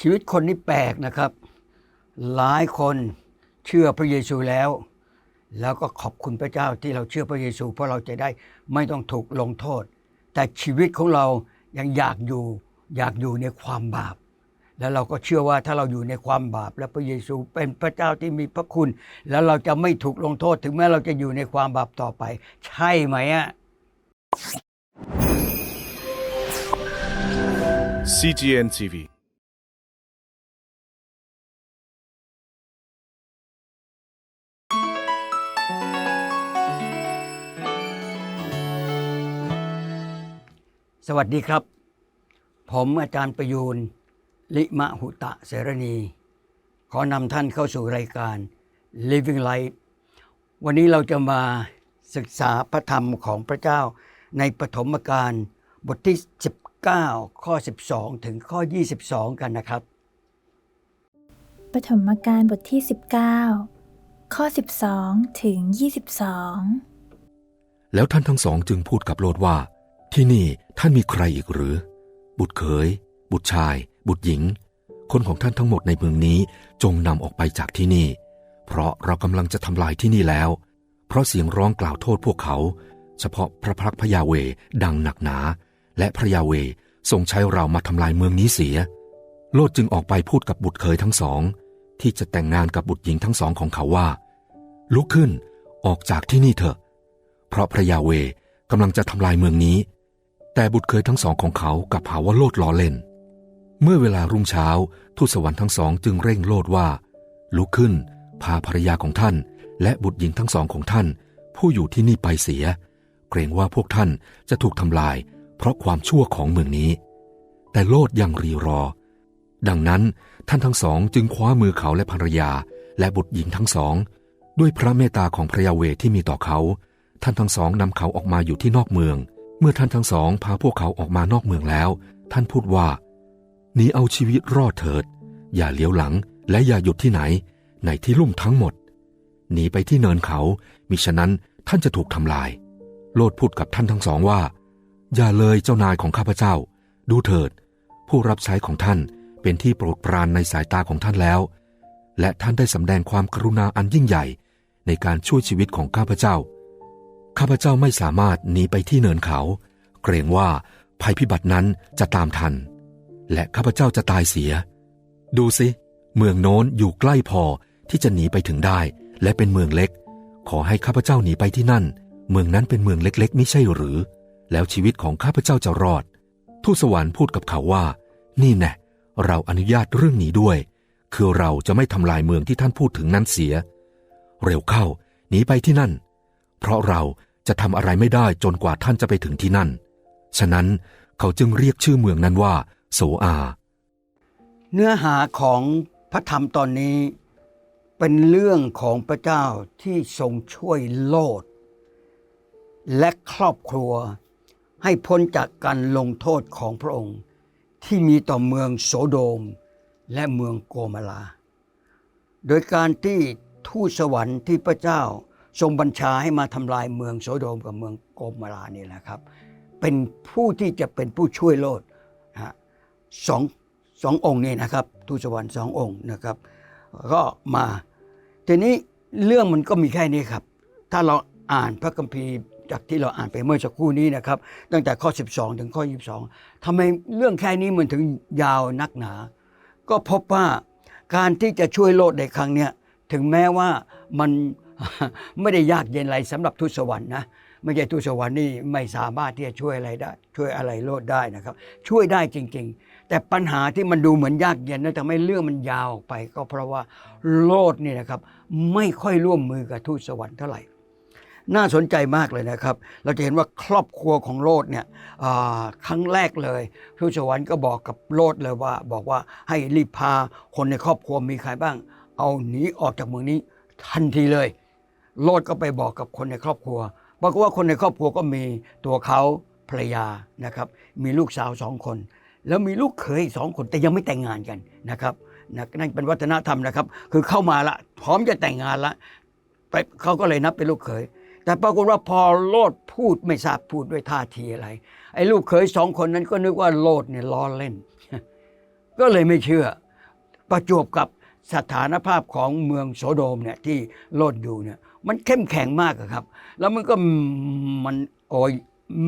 ชีวิตคนนี้แปลกนะครับ หลายคนเชื่อพระเยซูแล้ว แล้วก็ขอบคุณพระเจ้าที่เราเชื่อพระเยซู เพราะเราจะได้ไม่ต้องถูกลงโทษ แต่ชีวิตของเรายังอยากอยู่อยากอยู่ในความบาป แล้วเราก็เชื่อว่าถ้าเราอยู่ในความบาป และพระเยซูเป็นพระเจ้าที่มีพระคุณ แล้วเราจะไม่ถูกลงโทษ ถึงแม้เราจะอยู่ในความบาปต่อไป ใช่ไหมอะ CGN TV สวัสดีครับ ผมอาจารย์ประยูนลิมะหุตะเสรณี ขอนำท่านเข้าสู่รายการ Living Life วันนี้เราจะมาศึกษาพระธรรมของพระเจ้าในปฐมกาลบทที่ 19 ข้อ 12 ถึงข้อ 22 กันนะครับ ปฐมกาลบทที่ 19 ข้อ 12 ถึง 22 แล้วท่านทั้งสองจึงพูดกับโลดว่า ที่นี่ท่านมีใครอีกหรือ บุตรเขย บุตรชาย บุตรหญิง คนของท่านทั้งหมดในเมืองนี้จงนำออกไปจากที่นี่ เพราะเรากำลังจะทำลายที่นี่แล้ว เพราะเสียงร้องกล่าวโทษพวกเขา เฉพาะพระพักพระยาเวดังหนักหนา และพระยาเวทรงใช้เรามาทำลายเมืองนี้เสีย โลดจึงออกไปพูดกับบุตรเขยทั้งสอง ที่จะแต่งงานกับบุตรหญิงทั้งสองของเขาว่า ลุกขึ้นออกจากที่นี่เถอะ เพราะพระยาเวกำลังจะทำลายเมืองนี้ แต่บุตรเคยทั้งสองของเขากับหาว่าโลดล้อเล่น เมื่อเวลารุ่งเช้าทูตสวรรค์ทั้งสองจึงเร่งโลดว่า ลุกขึ้น พาภรรยาของท่าน และบุตรหญิงทั้งสองของท่าน ผู้อยู่ที่นี่ไปเสีย เกรงว่าพวกท่านจะถูกทำลาย เพราะความชั่วของเมืองนี้ แต่โลดยังรีรอ ดังนั้นท่านทั้งสองจึงคว้ามือเขาและภรรยาและบุตรหญิงทั้งสอง ด้วยพระเมตตาของพระยาเวที่มีต่อเขา ท่านทั้งสองนำเขาออกมาอยู่ที่นอกเมือง เมื่อท่านทั้งสองพาพวกเขาออกมานอกเมืองแล้ว ท่านพูดว่าหนีเอาชีวิตรอดเถิด อย่าเลี้ยวหลังและอย่าหยุดที่ไหน ในที่ลุ่มทั้งหมดหนีไปที่เนินเขา มิฉะนั้นท่านจะถูกทำลาย โลดพูดกับท่านทั้งสองว่า อย่าเลยเจ้านายของข้าพเจ้า ดูเถิด ผู้รับใช้ของท่านเป็นที่โปรดปรานในสายตาของท่านแล้ว และท่านได้สำแดงความกรุณาอันยิ่งใหญ่ ในการช่วยชีวิตของข้าพเจ้า ข้าพเจ้าไม่สามารถหนีไปที่เนินเขา เกรงว่าภัยพิบัตินั้นจะตามทัน และข้าพเจ้าจะตายเสีย ดูสิ เมืองโน้นอยู่ใกล้พอที่จะหนีไปถึงได้ และเป็นเมืองเล็ก ขอให้ข้าพเจ้าหนีไปที่นั่น เมืองนั้นเป็นเมืองเล็กๆไม่ใช่หรือ แล้วชีวิตของข้าพเจ้าจะรอด ทูตสวรรค์พูดกับเขาว่า นี่แน่เราอนุญาตเรื่องนี้ด้วย คือเราจะไม่ทำลายเมืองที่ท่านพูดถึงนั้นเสีย เร็วเข้าหนีไปที่นั่น เพราะเรา จะทำอะไรไม่ได้จนกว่าท่านจะไปถึงที่นั่น ฉะนั้นเขาจึงเรียกชื่อเมืองนั้นว่า โสอา เนื้อหาของพระธรรมตอนนี้ เป็นเรื่องของพระเจ้าที่ทรงช่วยโลด และครอบครัวให้พ้นจากการลงโทษของพระองค์ ที่มีต่อเมืองโสโดมและเมืองโกมาลา โดยการที่ทูตสวรรค์ที่พระเจ้า ทรงบัญชาให้มาทำลายเมืองโสโดมกับเมืองโกมาลานี่แหละครับ เป็นผู้ที่จะเป็นผู้ช่วยโลดนะฮะสองสององค์นี่นะครับทูตสวรรค์สององค์นะครับ ก็มาทีนี้เรื่องมันก็มีแค่นี้ครับ ถ้าเราอ่านพระคัมภีร์จากที่เราอ่านไปเมื่อสักครู่นี้นะครับ ตั้งแต่ข้อ 12 ถึงข้อ 22ทำไมเรื่องแค่นี้มันถึงยาวนักหนา ก็พบว่าการที่จะช่วยโลดในครั้งเนี้ยถึงแม้ว่ามัน ไม่ได้ยากเย็นอะไรสำหรับทูตสวรรค์นะไม่ใช่ทูตสวรรค์นี่ไม่สามารถที่จะช่วยอะไรได้ ช่วยอะไรโลดได้นะครับ ช่วยได้จริง ๆ แต่ปัญหาที่มันดูเหมือนยากเย็นนะทำให้เรื่องมันยาวออกไป ก็เพราะว่าโลดนี่นะครับ ไม่ค่อยร่วมมือกับทูตสวรรค์เท่าไหร่น่าสนใจมากเลยนะครับ เราจะเห็นว่าครอบครัวของโลดเนี่ยครั้งแรกเลยทูตสวรรค์ก็บอกกับโลดเลยว่า บอกว่าให้รีบพาคนในครอบครัวมีใครบ้าง เอาหนีออกจากเมืองนี้ทันทีเลย โลดก็ไปบอกกับคนในครอบครัวปรากฏว่าคนในครอบครัวก็มีตัวเขาภรรยานะครับ มีลูกสาวสองคน แล้วมีลูกเขยสองคนแต่ยังไม่แต่งงานกันนะครับนะนั่นเป็นวัฒนธรรมนะครับ คือเข้ามาละพร้อมจะแต่งงานละไปเขาก็เลยนับเป็นลูกเขย แต่ปรากฏว่าพอโลดพูดไม่ทราบพูดด้วยท่าทีอะไร ไอ้ลูกเขยสองคนนั้นก็นึกว่าโลดเนี่ยล้อเล่น ก็เลยไม่เชื่อ ประจวบกับสถานภาพของเมืองโสโดมเนี่ยที่โลดอยู่เนี่ย มันเข้มแข็งมากครับ แล้วมันก็มันโอย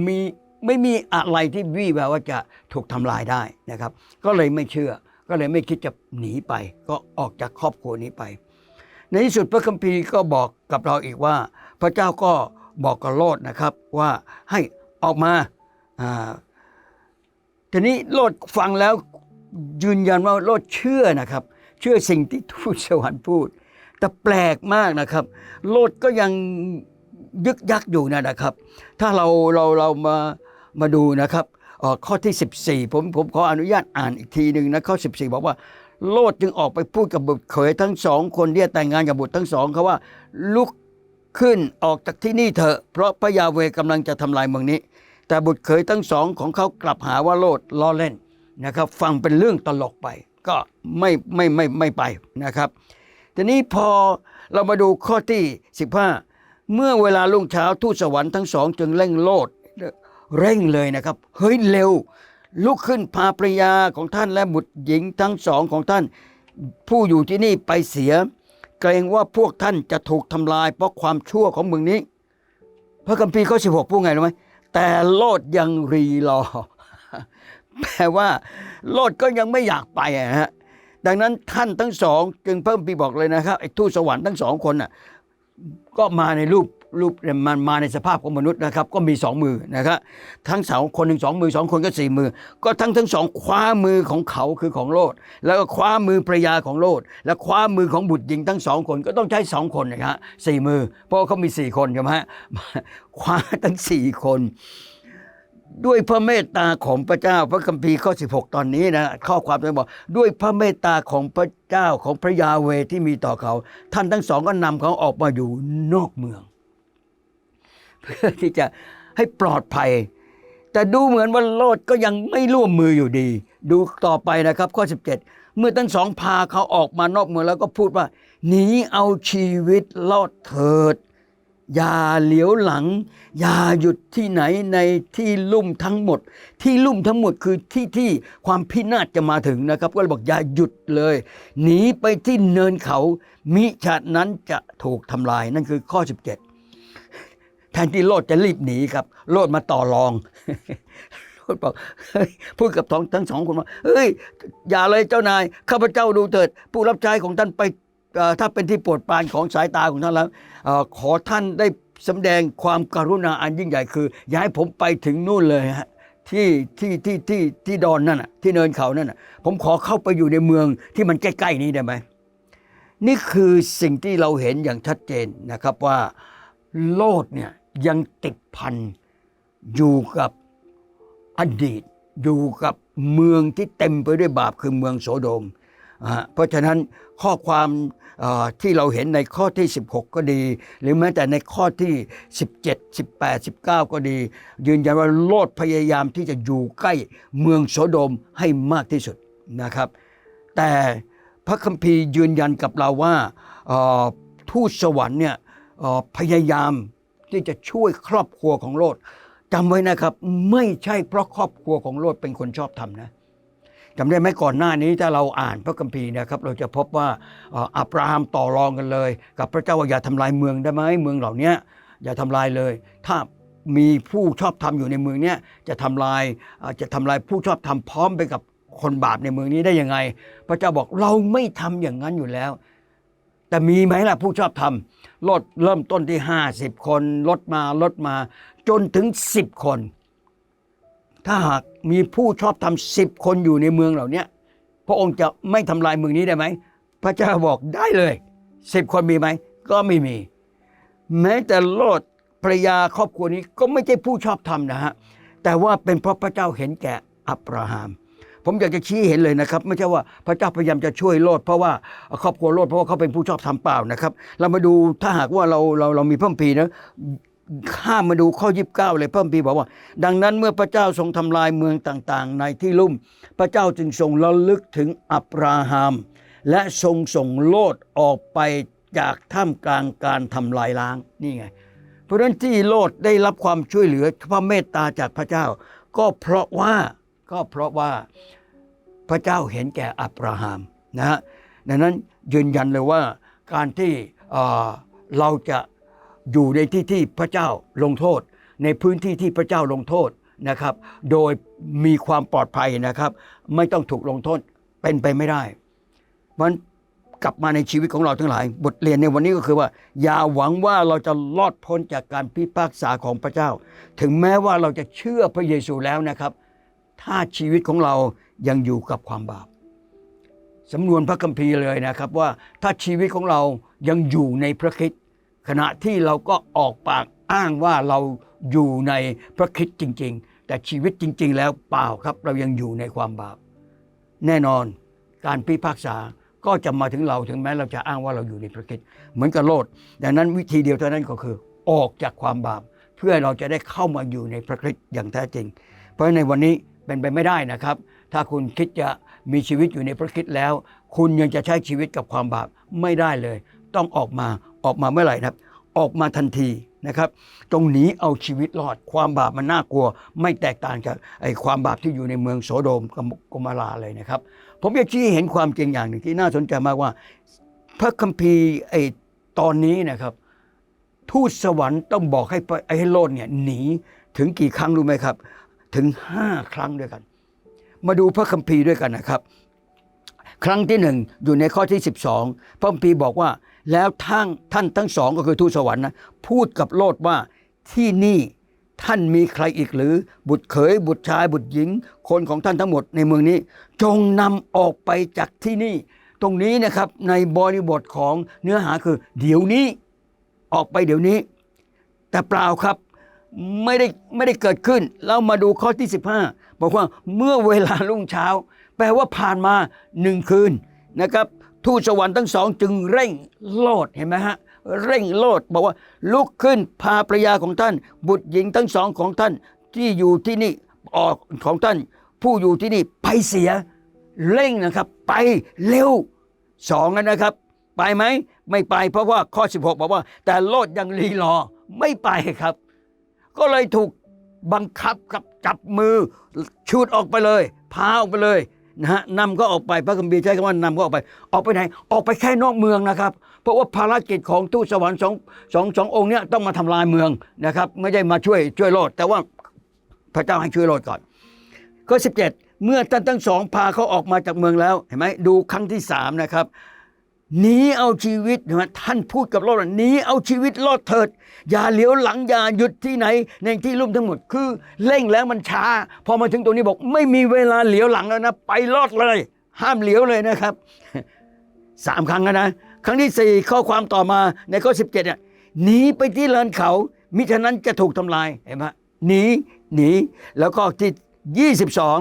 มีไม่มีอะไรที่วี่แววว่าจะถูกทำลายได้นะครับ ก็เลยไม่เชื่อ ก็เลยไม่คิดจะหนีไป ก็ออกจากครอบครัวนี้ไป ในที่สุดพระคัมภีร์ก็บอกกับเราอีกว่า พระเจ้าก็บอกกับโลดนะครับว่าให้ออกมาอ่าทีนี้โลดฟังแล้วยืนยันว่าโลดเชื่อนะครับ เชื่อสิ่งที่ทูตสวรรค์พูด แต่แปลกมากนะครับ โลดก็ยังยึกยักอยู่นะนะครับ ถ้าเราเราเรามามาดูนะครับข้อที่ 14 ผมผมขออนุญาตอ่านอีกทีหนึ่งนะข้อ 14 บอกว่า โลดจึงออกไปพูดกับบุตรเขยทั้งสองคนที่แต่งงานกับบุตรทั้งสองเขาว่าลุกขึ้นออกจากที่นี่เถอะ เพราะพระยาเวกำลังจะทำลายเมืองนี้ แต่บุตรเขยทั้งสองของเขากลับหาว่าโลดล้อเล่นนะครับ ฟังเป็นเรื่องตลกไป ก็ไม่ไม่ไม่ไม่ไปนะครับ ทีนี้พอเรามาดูข้อที่ 15 เมื่อเวลารุ่งเช้าทูตสวรรค์ทั้งสองจึงเร่งโลดเร่งเลยนะครับ เฮ้ยเร็ว ลุกขึ้นพาภรรยาของท่านและบุตรหญิงทั้งสองของท่าน ผู้อยู่ที่นี่ไปเสีย เกรงว่าพวกท่านจะถูกทำลาย เพราะความชั่วของเมืองนี้ พระคัมภีร์ข้อ16พูดไงรู้ไหมแต่โลดยังรีรอแปลว่า โลดก็ยังไม่อยากไปอะฮะ ดังนั้นท่านทั้งสองจึงเพิ่มปีบอกเลยนะครับไอ้ทูตสวรรค์ทั้งสองคนน่ะก็มาในรูปรูปมันมาในสภาพของมนุษย์นะครับ ก็มีสองมือนะครับทั้งสองคนหนึ่งสองมือสองคนก็สี่มือ ก็ทั้งทั้งสองคว้ามือของเขาคือของโลด แล้วก็คว้ามือภรรยาของโลด และคว้ามือของบุตรหญิงทั้งสองคนก็ต้องใช้สองคนนะฮะสี่มือ เพราะเขามีสี่คนใช่ไหมฮะคว้าทั้งสี่คน ด้วยพระเมตตาของพระเจ้าพระคัมภีร์ข้อ 16 ตอนนี้นะข้อความจะบอก ด้วยพระเมตตาของพระเจ้าของพระยาเวที่มีต่อเขา ท่านทั้งสองก็นำเขาออกมาอยู่นอกเมือง เพื่อที่จะให้ปลอดภัย แต่ดูเหมือนว่าโลดก็ยังไม่ร่วมมืออยู่ดี ดูต่อไปนะครับ ข้อ 17 เมื่อทั้งสองพาเขาออกมานอกเมืองแล้วก็พูดว่าหนีเอาชีวิตรอดเถิด อย่าเหลียวหลัง อย่าหยุดที่ไหนในที่ลุ่มทั้งหมด ที่ลุ่มทั้งหมดคือที่ที่ความพินาศจะมาถึงนะครับ ก็เลยบอกอย่าหยุดเลย หนีไปที่เนินเขา มิฉะนั้นจะถูกทำลายนั่นคือข้อ 17 แทนที่โลดจะรีบหนีครับ โลดมาต่อรองโลดบอกพูดกับท้องทั้งสองคนว่าเฮ้ยอย่าเลยเจ้านายข้าพเจ้าดูเถิด ผู้รับใช้ของท่านไป ถ้าเป็นที่โปรดปรานของสายตาของท่านแล้วอขอท่านได้สำแดงความกรุณาอันยิ่งใหญ่คือ อย่าให้ผมไปถึงนู่นเลยฮะที่ที่ที่ที่ที่ดอนนั่นน่ะที่เนินเขานั่นน่ะผมขอเข้าไปอยู่ในเมืองที่มันใกล้ๆนี้ได้ไหมนี่คือสิ่งที่เราเห็นอย่างชัดเจนนะครับว่าโลดเนี่ยยังติดพันอยู่กับอดีต อยู่กับเมืองที่เต็มไปด้วยบาปคือเมืองโสโดม เพราะฉะนั้นข้อความที่เราเห็นในข้อที่ 16 ก็ดี หรือแม้แต่ในข้อที่ 17 18 19 ก็ดี ยืนยันว่าโลดพยายามที่จะอยู่ใกล้เมืองโสโดมให้มากที่สุดนะครับ แต่พระคัมภีร์ยืนยันกับเราว่าทูตสวรรค์เนี่ยพยายามที่จะช่วยครอบครัวของโลดจำไว้นะครับ ไม่ใช่เพราะครอบครัวของโลดเป็นคนชอบทำนะ จำได้ไหมก่อนหน้านี้ถ้าเราอ่านพระคัมภีร์นะครับ เราจะพบว่าอับราฮัมต่อรองกันเลย กับพระเจ้าว่าอย่าทำลายเมืองได้ไหมเมืองเหล่านี้อย่าทำลายเลย ถ้ามีผู้ชอบธรรมอยู่ในเมืองนี้จะทำลายจะทำลายผู้ชอบธรรมพร้อมไปกับคนบาปในเมืองนี้ได้ยังไง พระเจ้าบอกเราไม่ทำอย่างนั้นอยู่แล้ว แต่มีไหมล่ะผู้ชอบทำลดเริ่มต้นที่ 50 คนลดมาลดมาจนถึง 10 คน ถ้าหากมีผู้ชอบทำสิบคนอยู่ในเมืองเหล่านี้พระองค์จะไม่ทำลายเมืองนี้ได้ไหม พระเจ้าบอกได้เลยสิบคนมีไหม ก็ไม่มี แม้แต่โลดภรยาครอบครัวนี้ก็ไม่ใช่ผู้ชอบธรรมนะฮะ แต่ว่าเป็นเพราะพระเจ้าเห็นแก่อับราฮัม ผมอยากจะชี้เห็นเลยนะครับ ไม่ใช่ว่าพระเจ้าพยายามจะช่วยโลดเพราะว่าครอบครัวโลดเพราะว่าเขาเป็นผู้ชอบธรรมเปล่านะครับ เรามาดูถ้าหากว่าเราเราเรามีพระคัมภีนะ ข้ามมาดูข้อยีิบเก้าเลยพระคัมภีร์บอกว่า ดังนั้นเมื่อพระเจ้าทรงทำลายเมืองต่างๆ ในที่ลุ่ม พระเจ้าจึงทรงระลึกถึงอับราฮัมและทรงส่งโลดออกไปจากท่ามกลางการทำลายล้างนี่ไง เพราะนั้นที่โลดได้รับความช่วยเหลือพระเมตตาจากพระเจ้า ก็เพราะว่าก็เพราะว่าพระเจ้าเห็นแก่อับราฮัมนะฮะดังนั้นยืนยันเลยว่าการที่เราจะ อยู่ในที่ที่พระเจ้าลงโทษ ในพื้นที่ที่พระเจ้าลงโทษนะครับ โดยมีความปลอดภัยนะครับ ไม่ต้องถูกลงโทษเป็นไปไม่ได้มันกลับมาในชีวิตของเราทั้งหลาย บทเรียนในวันนี้ก็คือว่า อย่าหวังว่าเราจะรอดพ้นจากการพิพากษาของพระเจ้า ถึงแม้ว่าเราจะเชื่อพระเยซูแล้วนะครับ ถ้าชีวิตของเรายังอยู่กับความบาปสำนวนพระคัมภีร์เลยนะครับว่าถ้าชีวิตของเรายังอยู่ในพระคริสต์ ขณะที่เราก็ออกปากอ้างว่าเราอยู่ในพระคริสต์จริง ๆ แต่ชีวิตจริง ๆ แล้วเปล่าครับ เรายังอยู่ในความบาป แน่นอนการพิพากษาก็จะมาถึงเราถึงแม้เราจะอ้างว่าเราอยู่ในพระคริสต์เหมือนกับโลดดังนั้นวิธีเดียวเท่านั้นก็คือ ออกจากความบาป เพื่อเราจะได้เข้ามาอยู่ในพระคริสต์อย่างแท้จริง เพราะในวันนี้เป็นไปไม่ได้นะครับ ถ้าคุณคิดจะมีชีวิตอยู่ในพระคริสต์แล้ว คุณยังจะใช้ชีวิตกับความบาปไม่ได้เลย ต้องออกมา ออกมาเมื่อไหร่นะครับ ออกมาทันทีนะครับ ตรงหนีเอาชีวิตรอด ความบาปมันน่ากลัว ไม่แตกต่างจากไอ้ความบาปที่อยู่ในเมืองโสโดมกับกโมราเลยนะครับ ผมอยากชี้เห็นความจริงอย่างหนึ่งที่น่าสนใจมากว่า พระคัมภีร์ไอ้ตอนนี้นะครับ ทูตสวรรค์ต้องบอกให้พระให้โลดเนี่ยหนีถึงกี่ครั้งรู้ไหมครับ ถึงห้าครั้งด้วยกัน มาดูพระคัมภีร์ด้วยกันนะครับ ครั้งที่หนึ่งอยู่ในข้อที่ 12 พระคัมภีร์บอกว่า แล้วทั้งท่านทั้งสองก็คือทูตสวรรค์นะพูดกับโลดว่าที่นี่ท่านมีใครอีกหรือ บุตรเขยบุตรชายบุตรหญิง คนของท่านทั้งหมดในเมืองนี้ จงนำออกไปจากที่นี่ ตรงนี้นะครับในบริบทของเนื้อหาคือ เดี๋ยวนี้ออกไปเดี๋ยวนี้ แต่เปล่าครับไม่ได้ไม่ได้เกิดขึ้น เรามาดูข้อที่ 15 บอกว่าเมื่อเวลารุ่งเช้า แปลว่าผ่านมาหนึ่งคืนนะครับ ทูตสวรรค์ทั้งสองจึงเร่งโลดเห็นไหมฮะเร่งโลดบอกว่าลุกขึ้นพาภรยาของท่าน บุตรหญิงทั้งสองของท่านที่อยู่ที่นี่ออกของท่าน ผู้อยู่ที่นี่ไปเสียเร่งนะครับ ไปเร็วสองนะครับ ไปไหมไม่ไปเพราะว่าข้อ 16 บอกว่า แต่โลดยังรีรอไม่ไปครับ ก็เลยถูกบังคับกับจับมือชูดออกไปเลย พาออกไปเลย นะฮะนำก็ออกไปพระคัมภีร์ใช้คำว่านำก็ออกไป ออกไปไหน ออกไปแค่นอกเมืองนะครับ เพราะว่าภารกิจของทูตสวรรค์สองสองสององค์เนี้ยต้องมาทำลายเมืองนะครับ ไม่ได้มาช่วยช่วยโลด แต่ว่าพระเจ้าให้ช่วยโลดก่อนก็17 เมื่อท่านทั้งสองพาเขาออกมาจากเมืองแล้วเห็นไหมดูครั้งที่สามนะครับ หนีเอาชีวิตนะท่านพูดกับโลดว่าหนีเอาชีวิตรอดเถิด อย่าเหลียวหลังอย่าหยุดที่ไหน ในที่ลุ่มทั้งหมดคือเร่งแล้วมันช้า พอมาถึงตรงนี้บอก ไม่มีเวลาเหลียวหลังแล้วนะไปรอดเลย ห้ามเหลียวเลยนะครับสามครั้งนะ ครั้งที่สี่ข้อความต่อมาในข้อสิบเจ็ดเนี่ยหนีไปที่เลินเขา มิฉะนั้นจะถูกทำลายเห็นไหมหนีหนีแล้วก็ที่ยี่สิบสอง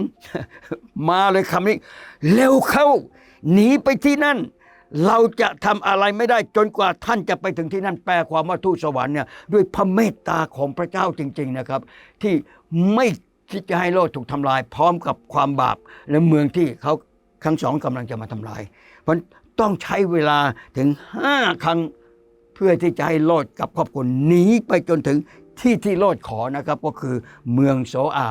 มาเลยคำนี้ เร็วเข้า หนีไปที่นั่น เราจะทำอะไรไม่ได้จนกว่าท่านจะไปถึงที่นั่นแปลความว่าทูตสวรรค์เนี่ยด้วยพระเมตตาของพระเจ้าจริง ๆนะครับ ที่ไม่คิดจะให้โลกถูกทำลาย พร้อมกับความบาปและเมืองที่เขาทั้งสองกำลังจะมาทำลาย เพราะต้องใช้เวลาถึงห้าครั้งเพื่อที่จะให้โลดกับครอบครัวหนีไปจนถึงที่ที่โลดขอนะครับ ก็คือเมืองโซอา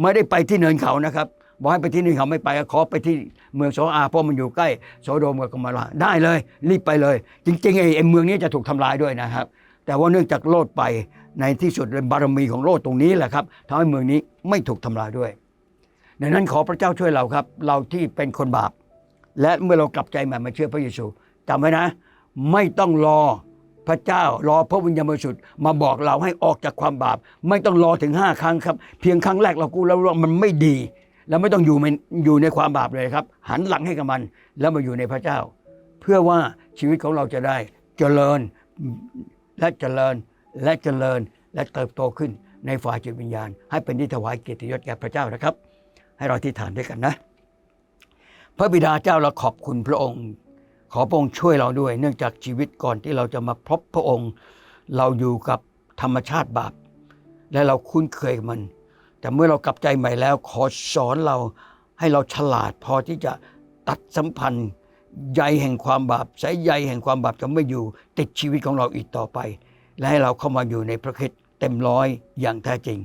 ไม่ได้ไปที่เนินเขานะครับ บอกให้ไปที่นินเขาไม่ไปขอไปที่เมืองโซอาเพราะมันอยู่ใกล้โซโดมกับกอมอราได้เลยรีบไปเลย จริงๆไอ้เมืองนี้จะถูกทำลายด้วยนะครับ แต่ว่าเนื่องจากโลดไปในที่สุดบารมีของโลดตรงนี้แหละครับทำให้เมืองนี้ไม่ถูกทำลายด้วยดังนั้นขอพระเจ้าช่วยเราครับ เราที่เป็นคนบาป และเมื่อเรากลับใจใหม่มาเชื่อพระเยซูจำไว้นะ ไม่ต้องรอพระเจ้ารอพระวิญญาณบริสุทธิ์มาบอกเราให้ออกจากความบาป ไม่ต้องรอถึงห้าครั้งครับ เพียงครั้งแรกเรากูแล้วมันไม่ดี แล้วไม่ต้องอยู่อยู่ในความบาปเลยครับ หันหลังให้กับมัน แล้วมาอยู่ในพระเจ้า เพื่อว่าชีวิตของเราจะได้เจริญและเจริญและเจริญและเติบโตขึ้นในฝ่ายจิตวิญญาณ ให้เป็นที่ถวายเกียรติยศแก่พระเจ้านะครับ ให้เราที่ฐานด้วยกันนะ พระบิดาเจ้าเราขอบคุณพระองค์ ขอพระองค์ช่วยเราด้วย เนื่องจากชีวิตก่อนที่เราจะมาพบพระองค์ เราอยู่กับธรรมชาติบาป และเราคุ้นเคยกับมัน แต่เมื่อเรากลับใจใหม่แล้ว ขอสอนเราให้เราฉลาดพอที่จะตัดสัมพันธ์ใยแห่งความบาปสายใยแห่งความบาปจะไม่อยู่ติดชีวิตของเราอีกต่อไป และให้เราเข้ามาอยู่ในพระคริสต์เต็มร้อยอย่างแท้จริง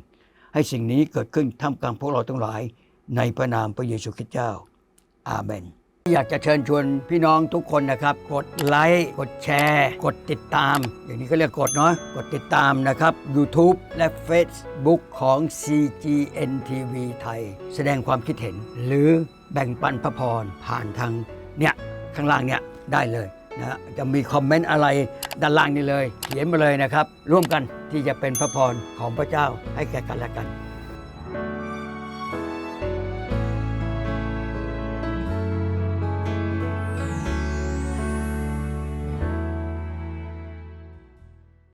ให้สิ่งนี้เกิดขึ้นท่ามกลางพวกเราทั้งหลาย ในพระนามพระเยซูคริสต์เจ้า อาเมน อยากจะเชิญชวนพี่น้องทุกคนนะครับ กดไลค์กดแชร์ กดติดตาม อย่างนี้ก็เรียกกดเนาะกดติดตามนะครับ YouTube และ Facebook ของ CGN TV ไทย แสดงความคิดเห็น หรือแบ่งปันพระพรผ่านทางเนี่ยข้างล่างเนี่ยได้เลยนะฮะจะมีคอมเมนต์อะไรด้านล่างนี้เลย เขียนมาเลยนะครับ ร่วมกันที่จะเป็นพระพรของพระเจ้าให้แก่กันและกัน